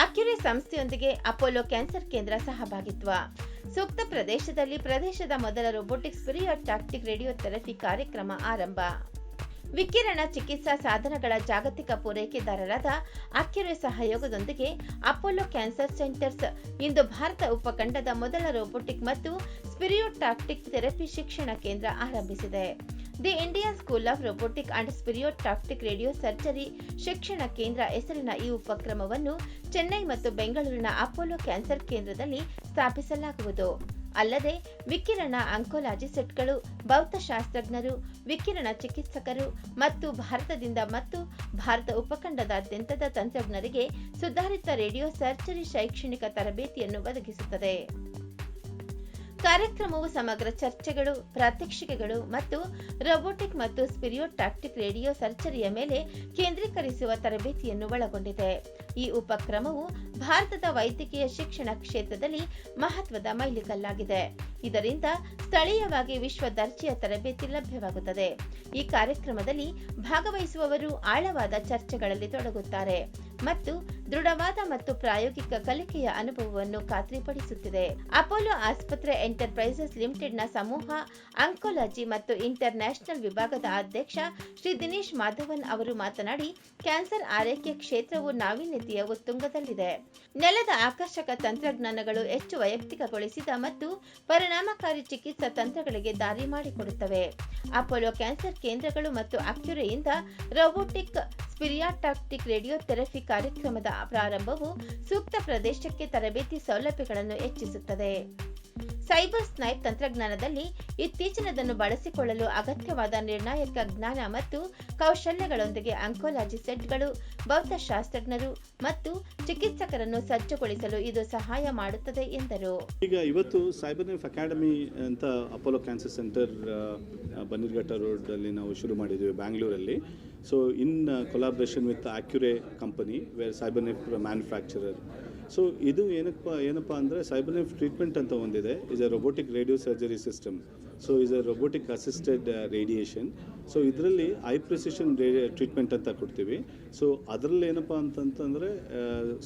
ಅಕ್ಯುರೆ ಸಂಸ್ಥೆಯೊಂದಿಗೆ Apollo cancer ಕೇಂದ್ರ ಸಹಭಾಗಿತ್ವ. ಸೂಕ್ತ ಪ್ರದೇಶದಲ್ಲಿ ಪ್ರದೇಶದ ಮೊದಲ ರೊಬೊಟಿಕ್ಸ್ ರೇಡಿಯೋ ಥೆರಪಿ ಕಾರ್ಯಕ್ರಮ ಆರಂಭ. ವಿಕಿರಣ ಚಿಕಿತ್ಸಾ ಸಾಧನಗಳ ಜಾಗತಿಕ ಪೂರೈಕೆದಾರರಾದ ಅಕ್ಯುರೆ ಸಹಯೋಗದೊಂದಿಗೆ ಅಪೋಲೋ ಕ್ಯಾನ್ಸರ್ ಸೆಂಟರ್ಸ್ ಇಂದು ಭಾರತ ಉಪಖಂಡದ ಮೊದಲ ರೋಬೋಟಿಕ್ ಮತ್ತು ಸ್ಪಿರಿಯೋಟಾಕ್ಟಿಕ್ ಥೆರಪಿ ಶಿಕ್ಷಣ ಕೇಂದ್ರ ಆರಂಭಿಸಿದೆ. The Indian school of robotic and stereotactic radio surgery ಶಿಕ್ಷಣ ಕೇಂದ್ರ ಹೆಸರಿನ ಈ ಉಪಕ್ರಮವನ್ನು ಚೆನ್ನೈ ಮತ್ತು ಬೆಂಗಳೂರಿನ ಅಪೋಲೋ ಕ್ಯಾನ್ಸರ್ ಕೇಂದ್ರದಲ್ಲಿ ಸ್ಥಾಪಿಸಲಾಗುವುದು. ಅಲ್ಲದೆ, ವಿಕಿರಣ ಅಂಕೋಲಾಜಿ ಸೆಟ್ಗಳು, ಭೌತಶಾಸ್ತ್ರಜ್ಞರು, ವಿಕಿರಣ ಚಿಕಿತ್ಸಕರು ಮತ್ತು ಭಾರತದಿಂದ ಮತ್ತು ಭಾರತ ಉಪಖಂಡದಾದ್ಯಂತದ ತಂತ್ರಜ್ಞರಿಗೆ ಸುಧಾರಿತ ರೇಡಿಯೋ ಸರ್ಜರಿ ಶೈಕ್ಷಣಿಕ ತರಬೇತಿಯನ್ನು ಒದಗಿಸುತ್ತದೆ. ಕಾರ್ಯಕ್ರಮವು ಸಮಗ್ರ ಚರ್ಚೆಗಳು, ಪ್ರಾತ್ಯಕ್ಷಿಕೆಗಳು ಮತ್ತು ರೊಬೋಟಿಕ್ ಮತ್ತು ಸ್ಪಿರಿಯೋಟಾಕ್ಟಿಕ್ ರೇಡಿಯೋ ಸರ್ಜರಿಯ ಮೇಲೆ ಕೇಂದ್ರೀಕರಿಸುವ ತರಬೇತಿಯನ್ನು ಒಳಗೊಂಡಿದೆ. ಈ ಉಪಕ್ರಮವು ಭಾರತದ ವೈದ್ಯಕೀಯ ಶಿಕ್ಷಣ ಕ್ಷೇತ್ರದಲ್ಲಿ ಮಹತ್ವದ ಮೈಲಿಗಲ್ಲಾಗಿದೆ. ಇದರಿಂದ ಸ್ಥಳೀಯವಾಗಿ ವಿಶ್ವ ದರ್ಜೆಯ ತರಬೇತಿ ಲಭ್ಯವಾಗುತ್ತದೆ. ಈ ಕಾರ್ಯಕ್ರಮದಲ್ಲಿ ಭಾಗವಹಿಸುವವರು ಆಳವಾದ ಚರ್ಚೆಗಳಲ್ಲಿ ತೊಡಗುತ್ತಾರೆ. ಮತ್ತು ದೃಢವಾದ ಮತ್ತು ಪ್ರಾಯೋಗಿಕ ಕಲಿಕೆಯ ಅನುಭವವನ್ನು ಖಾತ್ರಿಪಡಿಸುತ್ತಿದೆ. ಅಪೋಲೋ ಆಸ್ಪತ್ರೆ ಎಂಟರ್ಪ್ರೈಸಸ್ ಲಿಮಿಟೆಡ್ನ ಸಮೂಹ ಅಂಕೋಲಜಿ ಮತ್ತು ಇಂಟರ್ ವಿಭಾಗದ ಅಧ್ಯಕ್ಷ ಶ್ರೀ ದಿನೇಶ್ ಮಾಧವನ್ ಅವರು ಮಾತನಾಡಿ, ಕ್ಯಾನ್ಸರ್ ಆರೈಕೆ ಕ್ಷೇತ್ರವು ನಾವೀನ್ಯತೆಯ ಉತ್ತುಂಗದಲ್ಲಿದೆ. ನೆಲದ ಆಕರ್ಷಕ ತಂತ್ರಜ್ಞಾನಗಳು ಹೆಚ್ಚು ವೈಯಕ್ತಿಕಗೊಳಿಸಿದ ಮತ್ತು ಪರಿಣಾಮಕಾರಿ ಚಿಕಿತ್ಸಾ ತಂತ್ರಗಳಿಗೆ ದಾರಿ ಮಾಡಿಕೊಡುತ್ತವೆ. ಅಪೋಲೋ ಕ್ಯಾನ್ಸರ್ ಕೇಂದ್ರಗಳು ಮತ್ತು ಅಕ್ಯುರೆಯಿಂದ ರೋಬೋಟಿಕ್ ಸ್ಪಿರಿಯಾಟಾಕ್ಟಿಕ್ ರೇಡಿಯೋಥೆರಪಿ ಕಾರ್ಯಕ್ರಮದ ಪ್ರಾರಂಭವು ಸೂಕ್ತ ಪ್ರದೇಶಕ್ಕೆ ತರಬೇತಿ ಸೌಲಭ್ಯಗಳನ್ನು ಹೆಚ್ಚಿಸುತ್ತದೆ. ಸೈಬರ್ ಸ್ನೈಪ್ ತಂತ್ರಜ್ಞಾನದಲ್ಲಿ ಇತ್ತೀಚಿನದನ್ನು ಬಳಸಿಕೊಳ್ಳಲು ಅಗತ್ಯವಾದ ನಿರ್ಣಾಯಕ ಜ್ಞಾನ ಮತ್ತು ಕೌಶಲ್ಯಗಳೊಂದಿಗೆ ಅಂಕೋಲಾಜಿ ಸೆಟ್ಗಳು, ಭೌತಶಾಸ್ತ್ರಜ್ಞರು ಮತ್ತು ಚಿಕಿತ್ಸಕರನ್ನು ಸಜ್ಜುಗೊಳಿಸಲು ಇದು ಸಹಾಯ ಮಾಡುತ್ತದೆ ಎಂದರು. ಈಗ ಇವತ್ತು ಸೈಬರ್ ನೈಫ್ ಅಕಾಡೆಮಿ ಅಂತ ಅಪೋಲೋ ಕ್ಯಾನ್ಸರ್ ಸೆಂಟರ್ ಬನ್ನಿರ್ಘಟ್ಟ ಅಲ್ಲಿ ನಾವು ಶುರು ಮಾಡಿದ್ದೀವಿ ಬ್ಯಾಂಗ್ಳೂರಲ್ಲಿ So in uh, collaboration with the Acure company, where CyberNet manufacturer so ಇದು ಏನಪ್ಪ ಏನಪ್ಪ ಅಂದರೆ ಸೈಬರ್ ನೈಫ್ ಟ್ರೀಟ್ಮೆಂಟ್ ಅಂತ ಒಂದಿದೆ. Is a robotic radio surgery system so is a robotic assisted radiation so ಇದರಲ್ಲಿ ಐ ಪ್ರಿಸಿಷನ್ ಟ್ರೀಟ್ಮೆಂಟ್ ಅಂತ ಕೊಡ್ತೀವಿ. So ಅದರಲ್ಲಿ ಏನಪ್ಪ ಅಂತಂತಂದರೆ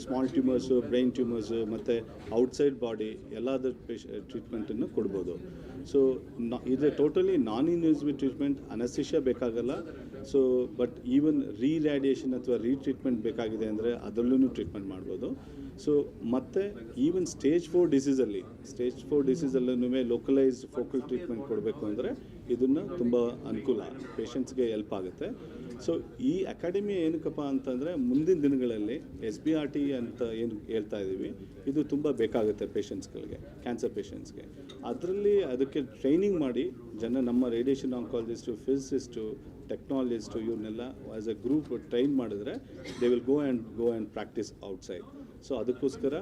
ಸ್ಮಾಲ್ ಟ್ಯೂಮರ್ಸು ಬ್ರೈನ್ ಟ್ಯೂಮರ್ಸು ಮತ್ತು ಔಟ್ಸೈಡ್ ಬಾಡಿ ಎಲ್ಲದರ ಪೇಶ ಟ್ರೀಟ್ಮೆಂಟನ್ನು ಕೊಡ್ಬೋದು. ಸೊ ನಾ, ಇದು ಟೋಟಲಿ ನಾನ್ ಇನ್ಯೂಸಿವ್ ಟ್ರೀಟ್ಮೆಂಟ್ ಅನಸಿಷ ಬೇಕಾಗಲ್ಲ. ಸೊ ಬಟ್ ಈವನ್ ರೀ ರ್ಯಾಡಿಯೇಷನ್ ಅಥವಾ ರೀಟ್ರೀಟ್ಮೆಂಟ್ ಬೇಕಾಗಿದೆ ಅಂದರೆ ಅದರಲ್ಲೂ ಟ್ರೀಟ್ಮೆಂಟ್ ಮಾಡ್ಬೋದು. ಸೊ ಮತ್ತು ಈವನ್ ಸ್ಟೇಜ್ ಫೋರ್ ಡಿಸೀಸಲ್ಲಿ ಸ್ಟೇಜ್ ಫೋರ್ ಡಿಸೀಸಲ್ಲೂ ಲೋಕಲೈಸ್ ಫೋಕಲ್ ಟ್ರೀಟ್ಮೆಂಟ್ ಕೊಡಬೇಕು ಅಂದರೆ ಇದನ್ನು ತುಂಬ ಅನುಕೂಲ ಪೇಷಂಟ್ಸ್ಗೆ ಹೆಲ್ಪ್ ಆಗುತ್ತೆ. ಸೊ ಈ ಅಕಾಡೆಮಿ ಏನಕ್ಕಪ್ಪ ಅಂತಂದರೆ ಮುಂದಿನ ದಿನಗಳಲ್ಲಿ ಎಸ್ ಬಿ ಆರ್ ಟಿ ಅಂತ ಏನು ಹೇಳ್ತಾ ಇದ್ದೀವಿ ಇದು ತುಂಬ ಬೇಕಾಗುತ್ತೆ ಪೇಷಂಟ್ಸ್ಗಳಿಗೆ ಕ್ಯಾನ್ಸರ್ ಪೇಷಂಟ್ಸ್ಗೆ ಅದರಲ್ಲಿ ಅದಕ್ಕೆ ಟ್ರೈನಿಂಗ್ ಮಾಡಿ ಜನ ನಮ್ಮ ರೇಡಿಯೇಷನ್ ಆಂಕಾಲಜಿಸ್ಟು ಫಿಸಿಸ್ಟು ಟೆಕ್ನಾಲಜಿಸ್ಟು ಇವ್ರನ್ನೆಲ್ಲ ಆ್ಯಸ್ ಎ ಗ್ರೂಪ್ ಟ್ರೈನ್ ಮಾಡಿದ್ರೆ they will go and go and practice outside so ಅದಕ್ಕೋಸ್ಕರ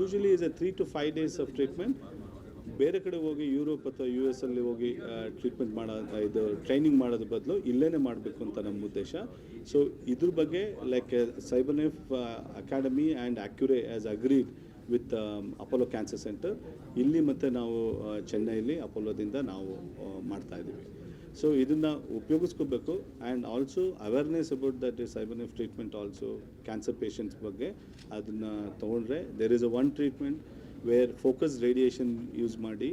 usually is a three to five days of treatment ಬೇರೆ ಕಡೆ ಹೋಗಿ ಯುರೋಪ್ ಅಥವಾ ಯು ಎಸ್ ಅಲ್ಲಿ ಹೋಗಿ ಟ್ರೀಟ್ಮೆಂಟ್ ಮಾಡೋ ಇದು ಟ್ರೈನಿಂಗ್ ಮಾಡೋದ್ರ ಬದಲು ಇಲ್ಲೇ ಮಾಡಬೇಕು ಅಂತ ನಮ್ಮ ಉದ್ದೇಶ. ಸೊ ಇದ್ರ ಬಗ್ಗೆ like cyber knife academy and Accuray as agreed with Apollo cancer center ಇಲ್ಲಿ ಮತ್ತು ನಾವು ಚೆನ್ನೈಲಿ ಅಪೋಲೋದಿಂದ ನಾವು ಮಾಡ್ತಾ ಇದ್ದೀವಿ. ಸೊ ಇದನ್ನು ಉಪಯೋಗಿಸ್ಕೋಬೇಕು. And also awareness about that cyber knife treatment also cancer patients ಬಗ್ಗೆ ಅದನ್ನು ತೊಗೊಂಡ್ರೆ there is a one treatment where focus radiation use ಮಾಡಿ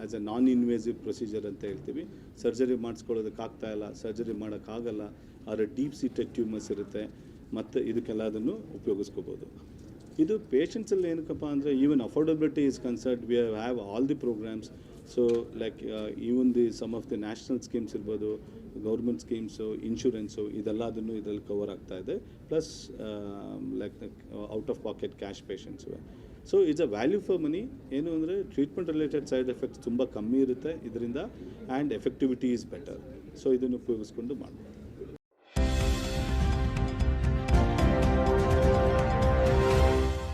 as a non invasive procedure ಅಂತ ಹೇಳ್ತೀವಿ. ಸರ್ಜರಿ ಮಾಡಿಸ್ಕೊಳ್ಳೋದಕ್ಕಾಗ್ತಾ ಇಲ್ಲ ಸರ್ಜರಿ ಮಾಡೋಕ್ಕಾಗಲ್ಲ, ಆದರೆ ಡೀಪ್ ಸೀಟೆಡ್ ಟ್ಯೂಮರ್ಸ್ ಇರುತ್ತೆ, ಮತ್ತು ಇದಕ್ಕೆಲ್ಲದನ್ನು ಉಪಯೋಗಿಸ್ಕೋಬೋದು. ಇದು ಪೇಷಂಟ್ಸಲ್ಲಿ ಏನಕ್ಕಪ್ಪ ಅಂದರೆ even affordability is concert we have all the programs so like even the some of the national schemes ಇರ್ಬೋದು ಗೌರ್ಮೆಂಟ್ ಸ್ಕೀಮ್ಸು ಇನ್ಶೂರೆನ್ಸು ಇದೆಲ್ಲ ಅದನ್ನು ಇದರಲ್ಲಿ ಕವರ್ ಆಗ್ತಾ ಇದೆ. Plus like out of pocket cash patients so it's a value for money ಏನು ಅಂದರೆ treatment related side effects ತುಂಬ ಕಮ್ಮಿ ಇರುತ್ತೆ. ಇದರಿಂದ and effectivity is better so ಇದನ್ನು ಉಪಯೋಗಿಸ್ಕೊಂಡು ಮಾಡ್ಬೋದು.